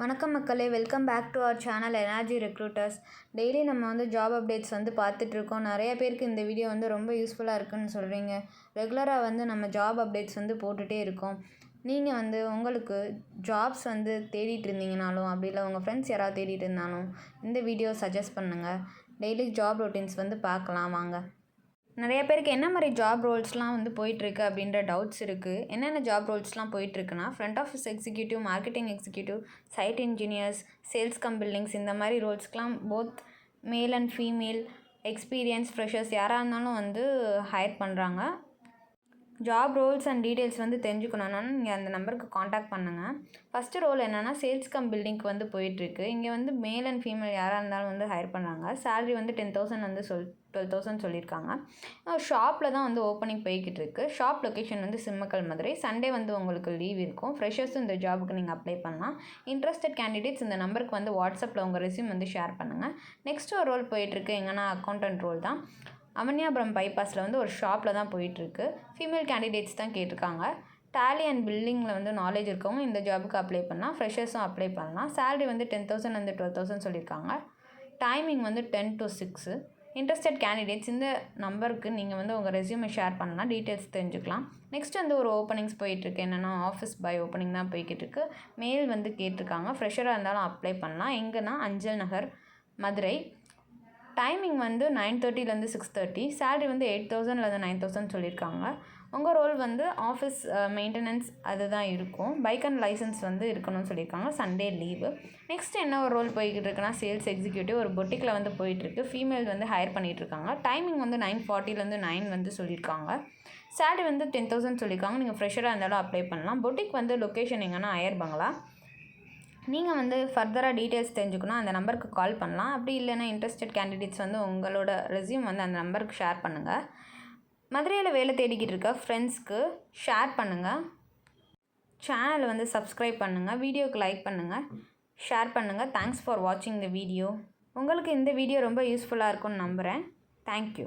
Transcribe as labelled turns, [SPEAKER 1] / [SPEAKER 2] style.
[SPEAKER 1] வணக்கம் மக்களே welcome back to our channel energy recruiters daily நம்ம வந்து ஜாப் அப்டேட்ஸ் வந்து பார்த்துட்ருக்கோம். நிறைய பேருக்கு இந்த வீடியோ வந்து ரொம்ப யூஸ்ஃபுல்லாக இருக்குன்னு சொல்கிறீங்க ரெகுலராக வந்து நம்ம ஜாப் அப்டேட்ஸ் வந்து போட்டுகிட்டே இருக்கோம். நீங்கள் வந்து உங்களுக்கு ஜாப்ஸ் வந்து தேடிட்டு இருந்தீங்கனாலும் அப்படி இல்லை உங்கள் ஃப்ரெண்ட்ஸ் யாராவது தேடிட்டு இருந்தாலும் இந்த வீடியோ சஜஸ்ட் பண்ணுங்கள் டெய்லி ஜாப் ரொட்டீன்ஸ் வந்து பார்க்கலாம் வாங்க. நிறைய பேருக்கு என்ன மாதிரி ஜாப் ரோல்ஸ்லாம் வந்து போயிட்டுருக்கு அப்படின்ற டவுட்ஸ் இருக்குது என்னென்ன ஜாப் ரோல்ஸ்லாம் போயிட்டுருக்குன்னா front office executive marketing executive site engineers sales cum buildings இந்த மாதிரி ரோல்ஸ்க்கெலாம் both male and female experience freshers யாராக இருந்தாலும் வந்து ஹையர் பண்ணுறாங்க ஜாப் ரோல்ஸ் அண்ட் டீட்டெயில்ஸ் வந்து தெரிஞ்சுக்கணுன்னா நீங்கள் அந்த நம்பருக்கு காண்டாக்ட் பண்ணுங்கள் ஃபஸ்ட்டு ரோல் என்னென்னா சேல்ஸ் கம் பில்டிங்க்கு வந்து போயிட்டுருக்கு. இங்கே வந்து மேல் அண்ட் ஃபீமேல் யாராக இருந்தாலும் வந்து ஹையர் பண்ணுறாங்க சேலரி வந்து டென் தௌசண்ட் வந்து சொல் டுவெல் தௌசண்ட் சொல்லியிருக்காங்க. ஷாப்பில் தான் வந்து ஓப்பனிங் போய்கிட்டு இருக்கு ஷாப் லொக்கேஷன் வந்து சிம்மக்கல் மதுரை. சண்டே வந்து உங்களுக்கு லீவ் இருக்கும். ஃப்ரெஷர்ஸும் இந்த ஜாபுக்கு நீங்கள் அப்ளை பண்ணலாம். இன்ட்ரெஸ்டட் கேண்டிடேட்ஸ் இந்த நம்பருக்கு வந்து வாட்ஸ்அப்பில் உங்கள் ரெஸ்யூம் வந்து ஷேர் பண்ணுங்கள் நெக்ஸ்ட் ஒரு ரோல் போயிட்டுருக்கு. எங்கன்னா அக்கௌண்டன்ட் ரோல் தான். அவனியாபுரம் பைபாஸில் வந்து ஒரு ஷாப்பில் தான் போயிட்டுருக்கு. ஃபீமேல் கேண்டிடேட்ஸ் தான் கேட்டிருக்காங்க. டேலி அண்ட் பில்டிங்கில் வந்து நாலேஜ் இருக்கவங்க இந்த ஜாபுக்கு அப்ளை பண்ணலாம். ஃப்ரெஷர்ஸும் அப்ளை பண்ணலாம். சேலரி வந்து டென் தௌசண்ட் வந்து டுவெல் தௌசண்ட் சொல்லியிருக்காங்க. டைமிங் வந்து ten to six interested candidates இந்த நம்பருக்கு நீங்கள் வந்து உங்கள் ரெஸ்யூமை ஷேர் பண்ணலாம். டீட்டெயில்ஸ் தெரிஞ்சுக்கலாம். நெக்ஸ்ட் வந்து ஒரு ஓப்பனிங்ஸ் போயிட்டுருக்கு. என்னென்னா ஆஃபீஸ் பை ஓப்பனிங் தான் போய்கிட்டு இருக்கு மெயில் வந்து கேட்டிருக்காங்க. ஃப்ரெஷராக இருந்தாலும் அப்ளை பண்ணலாம். எங்கன்னா அஞ்சல் நகர் மதுரை. டைமிங் வந்து நைன் தேர்ட்டிலேருந்து சிக்ஸ் தேர்ட்டி சேலரி வந்து எயிட் தௌசண்ட்லேருந்து நைன் தௌசண்ட் சொல்லியிருக்காங்க. உங்கள் ரோல் வந்து ஆஃபீஸ் மெயின்டெனன்ஸ் அதுதான் இருக்கும். பைக் அண்ட் லைசன்ஸ் வந்து இருக்கணும்னு சொல்லியிருக்காங்க. சண்டே லீவு நெக்ஸ்ட் என்ன ஒரு ரோல் போய்கிட்டு இருக்குன்னா சேல்ஸ் எக்ஸிக்யூட்டிவ் ஒரு பொட்டிக்கில் வந்து போயிட்டுருக்கு. ஃபீமேல் வந்து ஹையர் பண்ணிகிட்ருக்காங்க டைமிங் வந்து நைன் ஃபார்ட்டிலேருந்து நைன் வந்து சொல்லியிருக்காங்க. சேலரி வந்து டென் தௌசண்ட் சொல்லியிருக்காங்க. நீங்கள் ஃப்ரெஷராக இருந்தாலும் அப்ளை பண்ணலாம். பொட்டிக் வந்து லொக்கேஷன் எங்கன்னா அயர் பங்களா நீங்கள் வந்து ஃபர்தராக டீட்டெயில்ஸ் தெரிஞ்சுக்கணும். அந்த நம்பருக்கு கால் பண்ணலாம். அப்படி இல்லைன்னா இன்ட்ரெஸ்டட் கேண்டிடேட்ஸ் வந்து உங்களோட ரெஸ்யூம் வந்து அந்த நம்பருக்கு ஷேர் பண்ணுங்கள் மதுரையில் வேலை தேடிக்கிட்டு இருக்க ஃப்ரெண்ட்ஸ்க்கு ஷேர் பண்ணுங்கள் சேனலை வந்து சப்ஸ்கிரைப் பண்ணுங்கள் வீடியோக்கு லைக் பண்ணுங்கள் ஷேர் பண்ணுங்கள் தேங்க்ஸ் ஃபார் வாட்சிங் த வீடியோ உங்களுக்கு இந்த வீடியோ ரொம்ப யூஸ்ஃபுல்லாக இருக்கும்னு நம்புகிறேன் தேங்க்யூ